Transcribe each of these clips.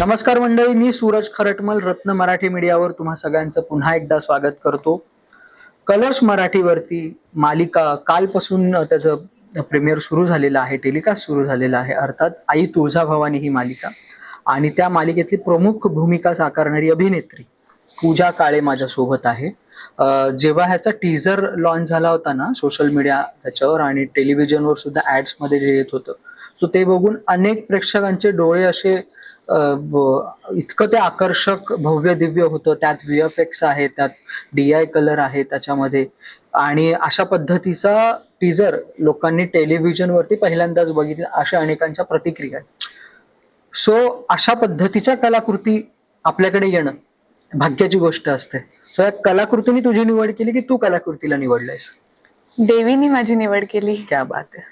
नमस्कार मंडळी मी सूरज खरटमल रत्न मराठी मीडियावर तुम्हा सगळ्यांचं पुन्हा एकदा स्वागत करतो. कलर्स मराठीवरती मालिका कालपासून त्याचं प्रीमियर सुरू झालेलं आहे टेलिकास्ट सुरू झालेला आहे अर्थात आई तुळजाभवानी ही मालिका. आणि त्या मालिकेतली प्रमुख भूमिका साकारणारी अभिनेत्री पूजा काळे माझ्यासोबत आहे. जेव्हा ह्याचा टीझर लॉन्च झाला होता ना सोशल मीडिया त्याच्यावर आणि टेलिव्हिजनवर सुद्धा ॲड्समध्ये जे येत होतं सो ते बघून अनेक प्रेक्षकांचे डोळे असे इतकं ते आकर्षक भव्य दिव्य होतं. त्यात व्ही एफ एक्स आहे त्यात डी आय कलर आहे त्याच्यामध्ये. आणि अशा पद्धतीचा टीजर लोकांनी टेलिव्हिजनवरती पहिल्यांदाच बघितला अशा अनेकांच्या प्रतिक्रिया आहेत. सो अशा पद्धतीच्या कलाकृती आपल्याकडे येणं भाग्याची गोष्ट असते. तर या कलाकृतीने तुझी निवड केली की तू कलाकृतीला निवडलायस? देवीनी माझी निवड केली. क्या बात आहे.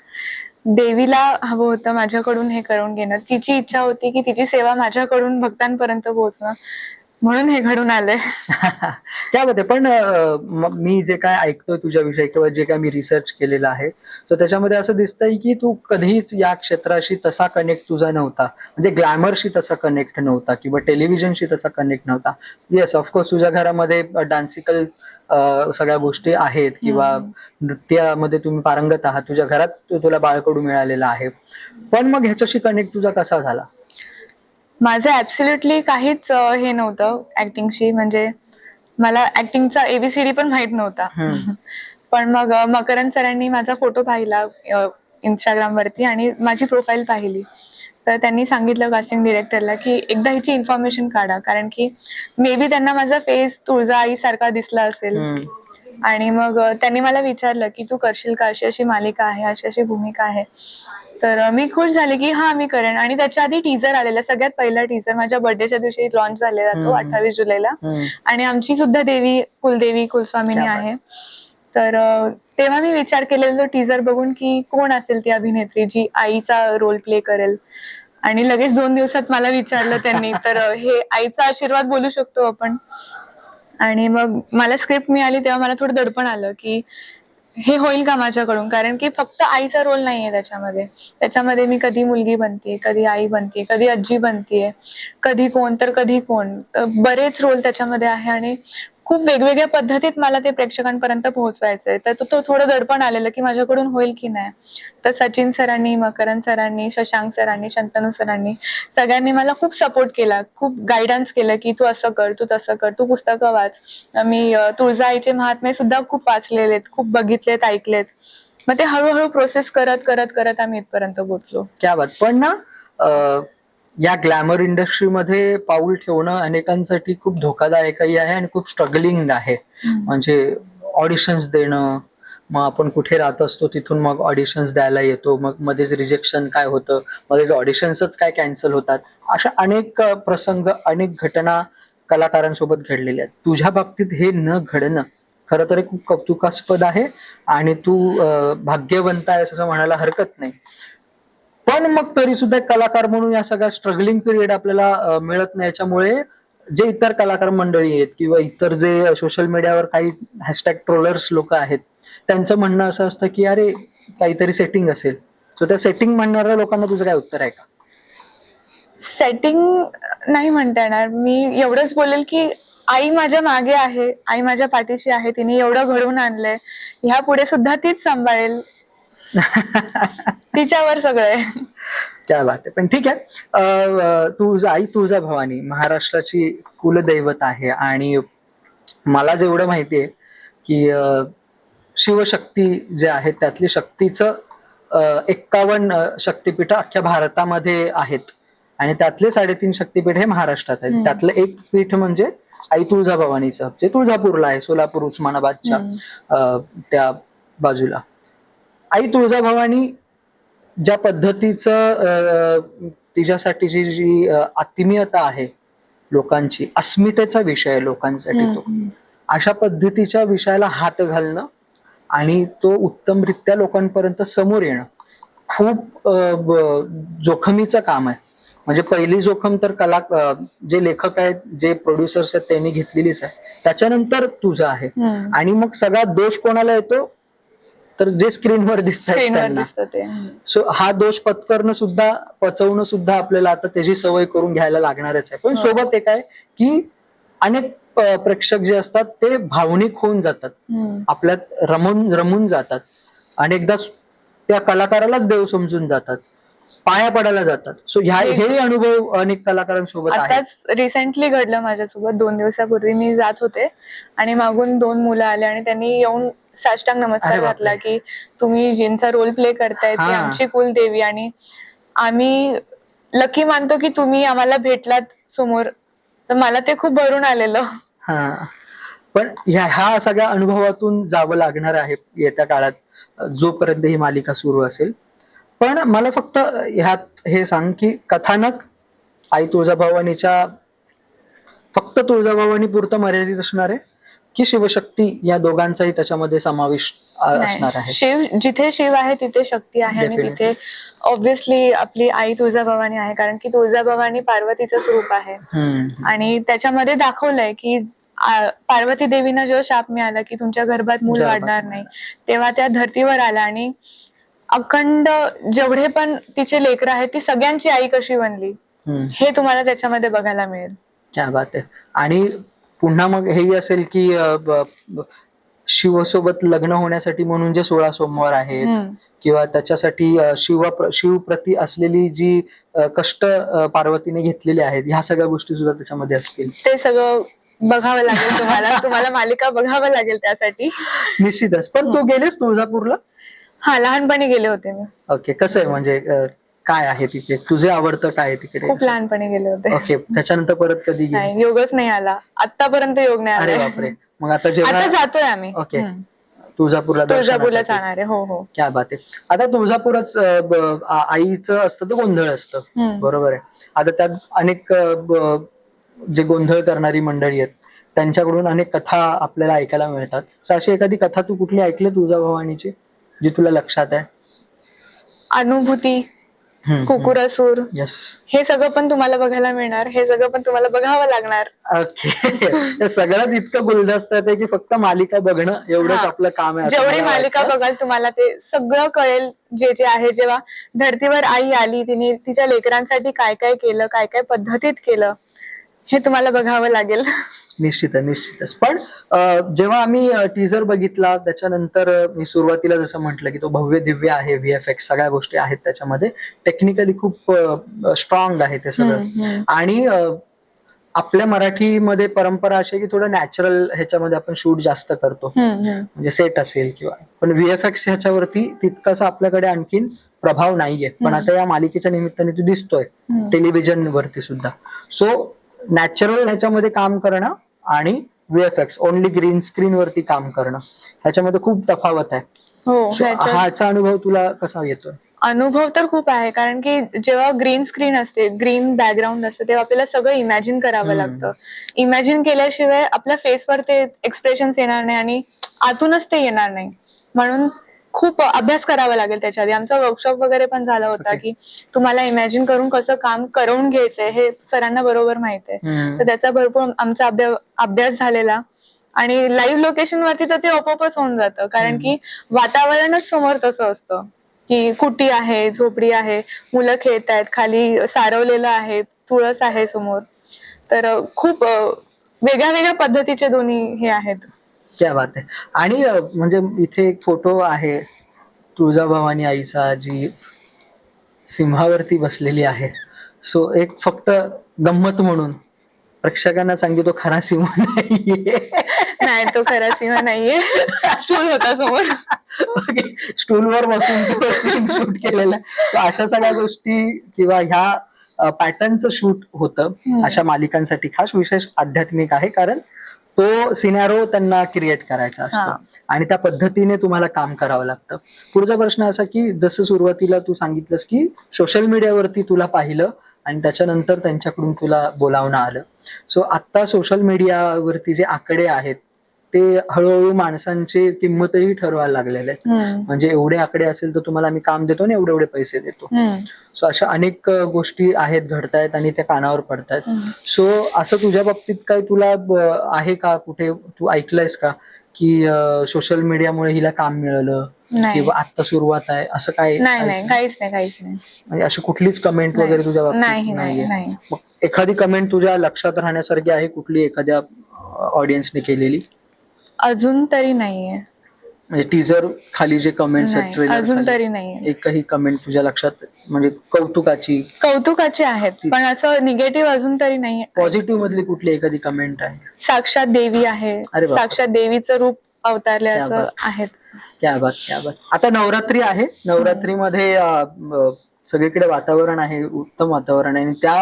देवीला हवं होतं माझ्याकडून हे करून घेणं. तिची इच्छा होती की तिची सेवा माझ्याकडून भक्तांपर्यंत पोहोचणं. म्हणून हे घडून आलंय. त्यामध्ये पण मी जे काय ऐकतोय तुझ्याविषयी किंवा जे काय मी रिसर्च केलेलं आहे सो त्याच्यामध्ये असं दिसतंय की तू कधीच या क्षेत्राशी तसा कनेक्ट तुझा नव्हता. म्हणजे ग्लॅमरशी तसा कनेक्ट नव्हता किंवा टेलिव्हिजनशी तसा कनेक्ट नव्हता. येस ऑफकोर्स तुझ्या घरामध्ये डान्सिकल सगळ्या गोष्टी आहेत किंवा. नृत्यामध्ये तुम्ही पारंगत आहात तुझ्या घरात तु- तुला बाळकडू मिळालेला आहे. पण मग ह्याच्याशी कनेक्ट तुझा कसा झाला? माझं ऍब्सोल्युटली काहीच हे नव्हतं ऍक्टिंगशी म्हणजे मला ऍक्टिंगचा एबीसीडी पण माहीत नव्हता. पण मग मकरंद सरांनी माझा फोटो पाहिला इंस्टाग्राम वरती आणि माझी प्रोफाईल पाहिली. तर त्यांनी सांगितलं कास्टिंग डिरेक्टरला की एकदा हिची इन्फॉर्मेशन काढा कारण की मे बी त्यांना माझा फेस तुळजा आई सारखा दिसला असेल. आणि मग त्यांनी मला विचारलं की तू करशील का अशी अशी मालिका आहे अशी अशी भूमिका आहे तर मी खुश झाले की हा मी करेन आणि त्याच्या आधी टीजर आलेला सगळ्यात पहिला टीजर माझ्या बर्थडेच्या दिवशी लॉन्च झालेला तो. अठ्ठावीस जुलैला. आणि आमची सुद्धा देवी कुलदेवी कुलस्वामिनी. आहे तर तेव्हा मी विचार केलेला तो टीजर बघून की कोण असेल ती अभिनेत्री जी आईचा रोल प्ले करेल आणि लगेच दोन दिवसात मला विचारलं त्यांनी तर हे आईचा आशीर्वाद बोलू शकतो आपण. आणि मग मला स्क्रिप्ट मिळाली तेव्हा मला थोडं दडपण आलं की हे होईल का माझ्याकडून? कारण की फक्त आईचा रोल नाहीये त्याच्यामध्ये. त्याच्यामध्ये मी कधी मुलगी बनते कधी आई बनते कधी आजी बनतेय कधी कोण तर कधी कोण. बरेच रोल त्याच्यामध्ये आहे आणि खूप वेगवेगळ्या पद्धतीत मला ते प्रेक्षकांपर्यंत पोहोचवायचंय. तर तो- तो थोडं दडपण आलेलं की माझ्याकडून होईल की नाही. तर सचिन सरांनी मकरंद सरांनी शशांक सरांनी शंतनू सरांनी सगळ्यांनी मला खूप सपोर्ट केला. खूप गायडन्स केलं की तू असं कर तू तसं कर तू पुस्तकं वाच. मी तुळजाईचे तुळजा आईचे महात्मे सुद्धा खूप वाचलेलेत खूप बघितलेत ऐकलेत. मग ते हळूहळू प्रोसेस करत करत करत आम्ही इथपर्यंत पोहोचलो. त्या बात. पण ना या ग्लॅमर इंडस्ट्रीमध्ये पाऊल ठेवणं अनेकांसाठी खूप धोकादायकही आहे आणि खूप स्ट्रगलिंग आहे. म्हणजे ऑडिशन्स देणं मग आपण कुठे राहत असतो तिथून मग ऑडिशन्स द्यायला येतो मग मध्येच रिजेक्शन काय होतं मध्येच ऑडिशन्सच काय कॅन्सल होतात अशा अनेक प्रसंग अनेक घटना कलाकारांसोबत घडलेल्या आहेत. तुझ्या बाबतीत हे न घडणं खरं तर खूप कौतुकास्पद आहे आणि तू भाग्यवंत आहेस असं म्हणायला हरकत नाही. पण मग तरी सुद्धा कलाकार म्हणून या सगळ्या स्ट्रगलिंग पिरियड आपल्याला मिळत नाही. याच्यामुळे जे इतर कलाकार मंडळी आहेत किंवा इतर जे सोशल मीडियावर काही हॅशटॅग ट्रोलर्स लोक आहेत त्यांचं म्हणणं असं असतं की अरे काहीतरी सेटिंग असेल. सो त्या सेटिंग म्हणणाऱ्या लोकांना तुझं काय उत्तर आहे का? सेटिंग नाही म्हणता येणार. मी एवढंच बोलेल की आई माझ्या मागे आहे आई माझ्या पाठीशी आहे तिने एवढं घडवून आणलंय. ह्या पुढे सुद्धा तीच सांभाळेल. तिच्यावर सगळं आहे. क्या बात. आहे पण ठीक आहे. तुझं आई तुळजा भवानी महाराष्ट्राची कुलदैवत आहे आणि मला जेवढं माहिती आहे की शिवशक्ती जे आहेत त्यातली शक्तीचं एक्कावन्न शक्तीपीठ अख्ख्या भारतामध्ये आहेत. आणि त्यातले साडेतीन शक्तीपीठ हे महाराष्ट्रात आहेत. त्यातलं एक पीठ म्हणजे आई तुळजाभवानीचं. जे तुळजापूरला आहे सोलापूर उस्मानाबादच्या त्या बाजूला. आई तुळजाभवानी ज्या पद्धतीचं अं, तिच्यासाठीची जी अं, आत्मीयता आहे लोकांची अस्मितेचा विषय आहे लोकांसाठी तो. अशा पद्धतीच्या विषयाला हात घालणं आणि तो उत्तमरित्या लोकांपर्यंत समोर येणं खूप जोखमीचं काम आहे. म्हणजे पहिली जोखम तर कला जे लेखक आहेत जे प्रोड्युसर्स आहेत त्यांनी घेतलेलीच आहे. त्याच्यानंतर तुझं आहे. आणि मग सगळा दोष कोणाला येतो? तर जे स्क्रीनवर दिसतात दिसतं ते. सो हा दोष पत्करणं सुद्धा पचवणं सुद्धा आपल्याला आता त्याची सवय करून घ्यायला लागणारच आहे. पण हो. सोबत एक आहे की अनेक प्रेक्षक जे असतात ते भावनिक होऊन जातात. आपल्यात रमून रमून जातात. अनेकदा त्या कलाकारालाच देव समजून जातात. पाया पडायला जातात. सो ह्या हे- हे अनुभव अनेक कलाकारांसोबत आताच रिसेंटली घडलं माझ्यासोबत. दोन दिवसापूर्वी मी जात होते. आणि मागून दोन मुलं आले आणि त्यांनी येऊन साष्टांग अरे नमस्कार बापरे. घातला की तुम्ही जिंचा रोल प्ले करताय ती हा. आमची कुलदेवी आणि आम्ही लकी मानतो की तुम्ही आम्हाला भेटलात समोर. तर मला ते खूप भरून आलेलं. हा. पण ह्या ह्या सगळ्या अनुभवातून जावं लागणार आहे येत्या काळात. अ, जोपर्यंत ही मालिका सुरू असेल. पण मला फक्त ह्यात हे सांग की कथानक आई तुळजाभवानीच्या फक्त तुळजाभवानी पुरतं मर्यादित असणार आहे? की शिवशक्ती या दोघांचाही त्याच्यामध्ये समावेश असणार. आहे शिव जिथे शिव आहे तिथे शक्ती आहे आणि. तिथे ऑब्विसली आपली आई तुळजाभवानी आहे कारण की तुळजाभवानी पार्वतीचंच रूप आहे. आणि त्याच्यामध्ये दाखवलंय की पार्वती देवीनं जेव्हा शाप मिळाला की तुमच्या गर्भात मूल वाढणार नाही तेव्हा त्या धर्तीवर आल्या आणि अखंड जेवढे पण तिचे लेकरं आहेत ती सगळ्यांची आई कशी बनली. हे तुम्हाला त्याच्यामध्ये बघायला मिळेल क्या बात आहे आणि पुन्हा मग हेही असेल की शिवसोबत लग्न होण्यासाठी म्हणून जे सोळा सोमवार आहेत. किंवा त्याच्यासाठी शिव शिवप्रती असलेली जी कष्ट पार्वतीने घेतलेली आहेत ह्या सगळ्या गोष्टी सुद्धा त्याच्यामध्ये असतील. ते सगळं बघावं लागेल तुम्हाला. तुम्हाला मालिका बघावं लागेल त्यासाठी. निश्चितच. पण तू गेलेस तुळजापूरला? हा लहानपणी गेले होते मी. ओके. कसं आहे म्हणजे काय आहे तिथे? तुझे आवडतं काय आहे तिकडे? खूप लहानपणी गेले होते. ओके त्याच्यानंतर परत कधी गेली? नाही योगच नाही आला. आतापर्यंत योग नाही अरे आला बापरे. मग आता आता जेव्हा जातोय आम्ही. ओके. हम्म. तुळजापूरला तुळजापूरला दर्शनासाठी. जाणार आहे. हो हो. क्या बात आहे. आता तुळजापूरच अ, ब- आ- आईचं असतं तर गोंधळ असतं. हम्म. बरोबर आहे. आता त्यात अनेक अ, ब- जे गोंधळ करणारी मंडळी आहेत त्यांच्याकडून अनेक कथा आपल्याला ऐकायला मिळतात. अशी एखादी कथा तू कुठली ऐकली तुळजाभवानीची जी तुला लक्षात आहे? अनुभूती. कुकुरासूर. येस हे सगळं पण तुम्हाला बघायला मिळणार. हे सगळं पण तुम्हाला बघावं लागणार. ओके सगळंच इतकं गुलदस्त्यात आहे की फक्त मालिका बघणं एवढंच हा. आपलं काम आहे असं जेवढी मला मालिका वाटतं. बघाल तुम्हाला ते सगळं कळेल जे जे आहे. जेव्हा धर्तीवर आई आली तिने तिच्या लेकरांसाठी काय काय केलं काय काय पद्धतीत केलं. हे तुम्हाला बघावं लागेल. निश्चितच निश्चितच. पण जेव्हा आम्ही टीजर बघितला त्याच्यानंतर मी सुरुवातीला जसं म्हटलं की तो भव्य दिव्य आहे व्हीएफएक्स सगळ्या गोष्टी आहेत त्याच्यामध्ये. टेक्निकली खूप स्ट्रॉंग आहे ते सगळं. आणि आपल्या मराठीमध्ये परंपरा अशी आहे की थोडं नॅचरल ह्याच्यामध्ये आपण शूट जास्त करतो. म्हणजे सेट असेल किंवा. पण व्हीएफएक्स ह्याच्यावरती तितकासा आपल्याकडे आणखीन प्रभाव नाहीये. पण. आता या मालिकेच्या निमित्ताने तू दिसतोय. टेलिव्हिजन वरती सुद्धा. सो नॅचरल ह्याच्यामध्ये काम करणं आणि व्हीएफएक्स ओनली ग्रीन स्क्रीन वरती काम करणं ह्याच्यामध्ये खूप तफावत आहे. हो So, हाचा अनुभव तुला कसा येतोय? अनुभव तर खूप आहे कारण की जेव्हा ग्रीन स्क्रीन असते ग्रीन बॅकग्राऊंड असते तेव्हा आपल्याला सगळं इमॅजिन करावं हम्म. लागतं. इमॅजिन केल्याशिवाय आपल्या फेसवर ते एक्सप्रेशन येणार नाही आणि आतूनच ते येणार नाही. म्हणून खूप अभ्यास करावा लागेल त्याच्या आधी. आमचा वर्कशॉप वगैरे पण झाला होता. की तुम्हाला इमॅजिन करून कसं काम करवून घ्यायचंय हे सरांना बरोबर माहीत आहे. तर त्याचा भरपूर आमचा अभ्या- अभ्यास झालेला. आणि लाईव्ह लोकेशन वरती तर ते आपोआपच होऊन जातं. कारण. की वातावरणच समोर तसं असतं. की कुटी आहे झोपडी आहे मुलं खेळत आहेत खाली सारवलेलं आहे तुळस आहे समोर. तर खूप वेगळ्या वेगळ्या पद्धतीचे दोन्ही हे आहेत. क्या बात आहे आणि अ, म्हणजे इथे एक फोटो आहे तुळजाभवानी आईचा जी सिंहावरती बसलेली आहे. सो एक फक्त गंमत म्हणून प्रेक्षकांना सांगितलं तो खरा सिंह नाहीये. नाही तो खरा सिंह नाहीये. स्टूल होता समोर. स्टूलवर बसून शूट केलेला. So अशा सगळ्या गोष्टी किंवा ह्या पॅटर्नचं शूट होतं हम्म. अशा मालिकांसाठी खास विशेष आध्यात्मिक आहे कारण तो सिनॅरो त्यांना क्रिएट करायचा असतो. आणि त्या पद्धतीने तुम्हाला काम करावं लागतं. पुढचा प्रश्न असा की जसं सुरुवातीला तू सांगितलंस की सोशल मीडियावरती तुला पाहिलं आणि त्याच्यानंतर त्यांच्याकडून तुला बोलावणं आलं. सो आता सोशल मीडियावरती जे आकडे आहेत ते हळूहळू माणसांची किंमतही ठरवायला लागलेले आहेत. म्हणजे एवढे आकडे असेल तर तुम्हाला आम्ही काम देतो आणि एवढे एवढे पैसे देतो. सो अशा अनेक गोष्टी आहेत घडतायत आणि त्या कानावर पडतायत. सो असं तुझ्या बाबतीत काय तुला आहे का कुठे? तू ऐकलंयस का? की सोशल मीडियामुळे हिला काम मिळालं किंवा आता सुरुवात आहे? असं काय नाही काहीच नाही? काहीच नाही म्हणजे अशी कुठलीच कमेंट. वगैरे तुझ्या बाबतीत नाही एखादी कमेंट तुझ्या लक्षात राहण्यासारखी आहे कुठली एखाद्या ऑडियन्सने केलेली? अजून तरी नाहीये. म्हणजे टीजर खाली जे कमेंट्स आहेत नाही, ट्रेलर अजून तरी नाहीये. एकही कमेंट तुझ्या लक्षात म्हणजे कौतुकाची? कौतुकाचे आहेत पण असं निगेटिव्ह अजून तरी नाही पॉझिटिव्ह मधली कुठली एखादी कमेंट आहे? साक्षात देवी आहे. अरे बापरे. साक्षात देवीचं रूप अवतारले असं बात. आहेत. क्या बात क्या बात. आता नवरात्री आहे. नवरात्रीमध्ये अं, सगळीकडे वातावरण आहे उत्तम वातावरण आहे. आणि त्या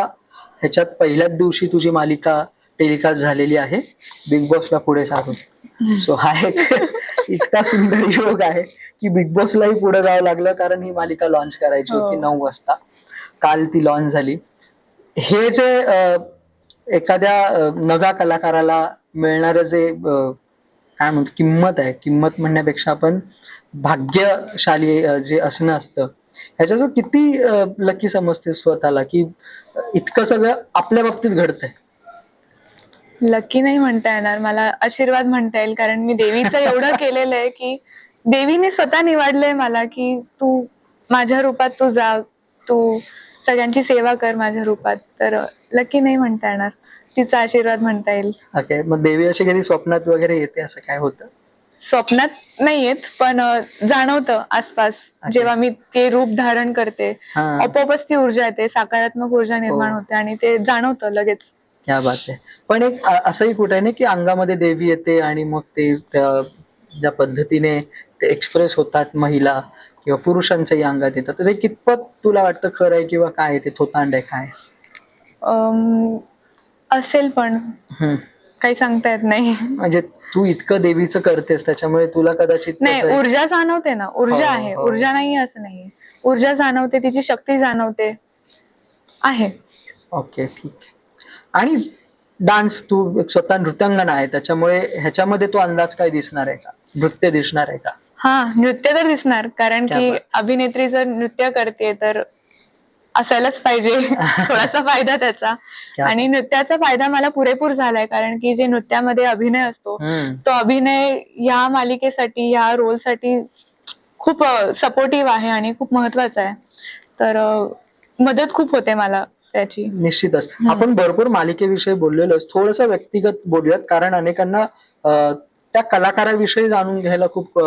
ह्याच्यात पहिल्याच दिवशी तुझी मालिका टेलिकास्ट झालेली आहे. बिग बॉसला पुढे सारून सो हा एक इतका सुंदर योग आहे की बिग बॉसलाही पुढे जावं लागलं कारण ही मालिका लॉन्च करायची होती हो. नऊ वाजता. काल ती लॉन्च झाली. हे जे एखाद्या नव्या कलाकाराला मिळणारं जे काय म्हणतो किंमत आहे. किंमत म्हणण्यापेक्षा आपण भाग्यशाली जे असणं असतं. ह्याच्यात किती लकी समजते स्वतःला की इतकं सगळं आपल्या बाबतीत घडतंय. लकी नाही म्हणता येणार. मला आशीर्वाद म्हणता येईल कारण मी देवीचं एवढं केलेलं आहे की देवीने स्वतः निवडलंय मला की तू माझ्या रूपात तू जा तू सगळ्यांची सेवा कर माझ्या रूपात. तर लकी नाही म्हणता येणार. तिचा आशीर्वाद म्हणता येईल. ओके मग देवी अशी कधी स्वप्नात वगैरे येते असं काय होतं? स्वप्नात नाही येत पण जाणवतं आसपास. जेव्हा मी ते रूप धारण करते आपोआपच ती ऊर्जा येते सकारात्मक ऊर्जा निर्माण हो. होते आणि ते जाणवतं लगेच. क्या बात आहे पण एक अ- असंही कुठे आहे ना की अंगामध्ये देवी येते आणि मग ते त्या ज्या पद्धतीने ते एक्सप्रेस होतात महिला किंवा पुरुषांच्याही अंगात येतात तर ते कितपत तुला वाटतं खरं आहे किंवा काय आहे? ते थोतांड आहे काय? अं, असेल पण. हम्म. काही सांगता येत नाही. म्हणजे तू इतकं देवीचं करतेस त्याच्यामुळे तुला कदाचित नाही त्याचं- ऊर्जा जाणवते ना. ऊर्जा हो, आहे. हो. ऊर्जा नाही असं नाही. ऊर्जा जाणवते तिची शक्ती जाणवते. आहे. ओके ठीक. आणि डान्स तू एक स्वतः नृत्यांगना आहे त्याच्यामुळे ह्याच्यामध्ये तो अंदाज काय दिसणार आहे का? नृत्य दिसणार आहे का? हा नृत्य तर दिसणार कारण की. अभिनेत्री जर नृत्य करते तर असायलाच पाहिजे. थोडासा फायदा त्याचा. आणि नृत्याचा फायदा मला पुरेपूर झालाय कारण की जे नृत्यामध्ये अभिनय असतो. तो अभिनय या मालिकेसाठी या रोलसाठी खूप सपोर्टिव्ह आहे आणि खूप महत्त्वाचा आहे. तर मदत खूप होते मला. त्याची. निश्चितच. आपण भरपूर मालिकेविषयी बोललेलो थोडस व्यक्तिगत बोलूयात कारण अनेकांना त्या कलाकाराविषयी जाणून घ्यायला खूप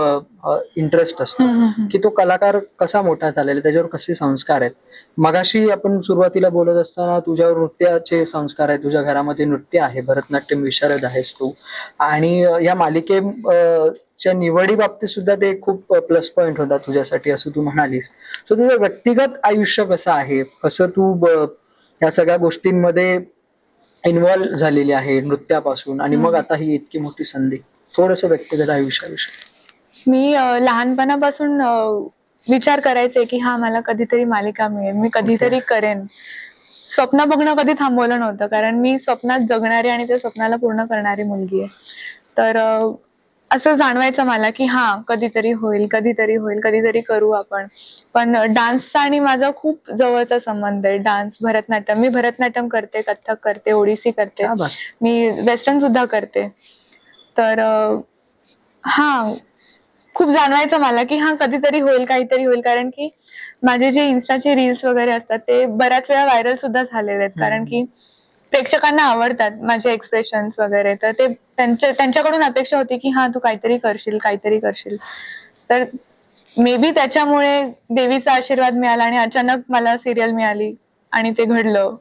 इंटरेस्ट असतो. की तो कलाकार कसा मोठा झालेला त्याच्यावर कसे संस्कार आहेत. मगाशी आपण सुरुवातीला बोलत असताना तुझ्यावर नृत्याचे संस्कार आहेत तुझ्या घरामध्ये नृत्य आहे भरतनाट्यम विशारद आहेस तू. आणि या मालिके च्या निवडी बाबतीत सुद्धा ते खूप प्लस पॉइंट होता तुझ्यासाठी असं तू म्हणालीस. सो तुझं व्यक्तिगत आयुष्य कसं आहे? कसं तू या सगळ्या गोष्टींमध्ये इन्व्हॉल्व झालेली आहे नृत्यापासून. आणि मग आता ही इतकी मोठी संधी. थोडस व्यक्तिगत आयुष्याविषयी. मी लहानपणापासून विचार करायचे की हा मला कधीतरी मालिका मिळेल. मी कधीतरी करेन. स्वप्न बघणं कधी थांबवलं नव्हतं. कारण मी स्वप्नात जगणारी आणि त्या स्वप्नाला पूर्ण करणारी मुलगी आहे. तर असं जाणवायचं मला की हा कधीतरी होईल कधीतरी होईल कधीतरी करू आपण. पण डान्सचा आणि माझा खूप जवळचा संबंध आहे. डान्स भरतनाट्यम मी भरतनाट्यम करते कथ्थक करते ओडिसी करते. मी वेस्टर्न सुद्धा करते. तर हा खूप जाणवायचं मला की हा कधीतरी होईल काहीतरी होईल. कारण की माझे जे इन्स्टाचे रील्स वगैरे असतात ते बऱ्याच वेळा व्हायरल सुद्धा झालेले आहेत. कारण की प्रेक्षकांना आवडतात माझे एक्सप्रेशन्स वगैरे. तर ते त्यांच्या त्यांच्याकडून अपेक्षा होती की हा तू काहीतरी करशील काहीतरी करशील. तर मे बी त्याच्यामुळे देवीचा आशीर्वाद मिळाला आणि अचानक मला सिरियल मिळाली आणि ते घडलं.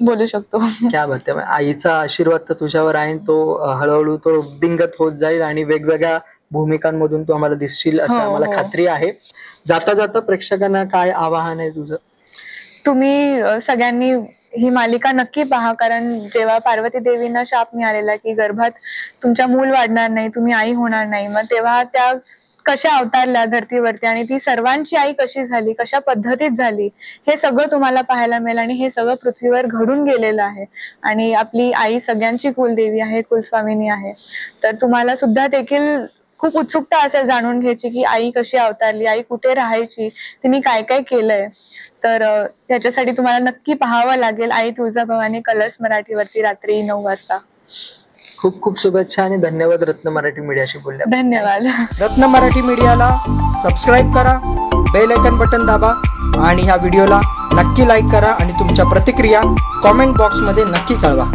बोलू शकतो. क्या बात आहे आईचा आशीर्वाद तर तुझ्यावर आहे तो हळूहळू तो वृद्धिंगत होत जाईल आणि वेगवेगळ्या भूमिकांमधून तू आम्हाला दिसशील असं हो, आम्हाला हो. खात्री आहे. जाता जाता प्रेक्षकांना काय आवाहन आहे तुझं? तुम्ही सगळ्यांनी ही मालिका नक्की पहा कारण जेव्हा पार्वती देवींना शाप मिळालेला की गर्भात तुमच्या मूल वाढणार नाही तुम्ही आई होणार नाही मग तेव्हा त्या कशा अवतारल्या धर्तीवरती आणि ती सर्वांची आई कशी झाली कशा पद्धतीत झाली हे सगळं तुम्हाला पाहायला मिळेल आणि हे सगळं पृथ्वीवर घडून गेलेलं आहे. आणि आपली आई सगळ्यांची कुलदेवी आहे कुलस्वामिनी आहे. तर तुम्हाला सुद्धा देखील खूप उत्सुकता असेल जाणून घ्यायची की आई कशी अवतारली आई कुठे राहायची तिने काय काय केलंय. तर त्याच्यासाठी तुम्हाला नक्की पाहावं लागेल. आई तुळजाभवानी कलर्स मराठीवरती रात्री नऊ वाजता. खूप खूप शुभेच्छा आणि धन्यवाद रत्न मराठी मीडियाशी बोलल्या. धन्यवाद. रत्न मराठी मीडियाला सबस्क्राईब करा बेल आयकन बटन दाबा आणि ह्या व्हिडिओला नक्की लाईक करा आणि तुमच्या प्रतिक्रिया कॉमेंट बॉक्समध्ये नक्की कळवा.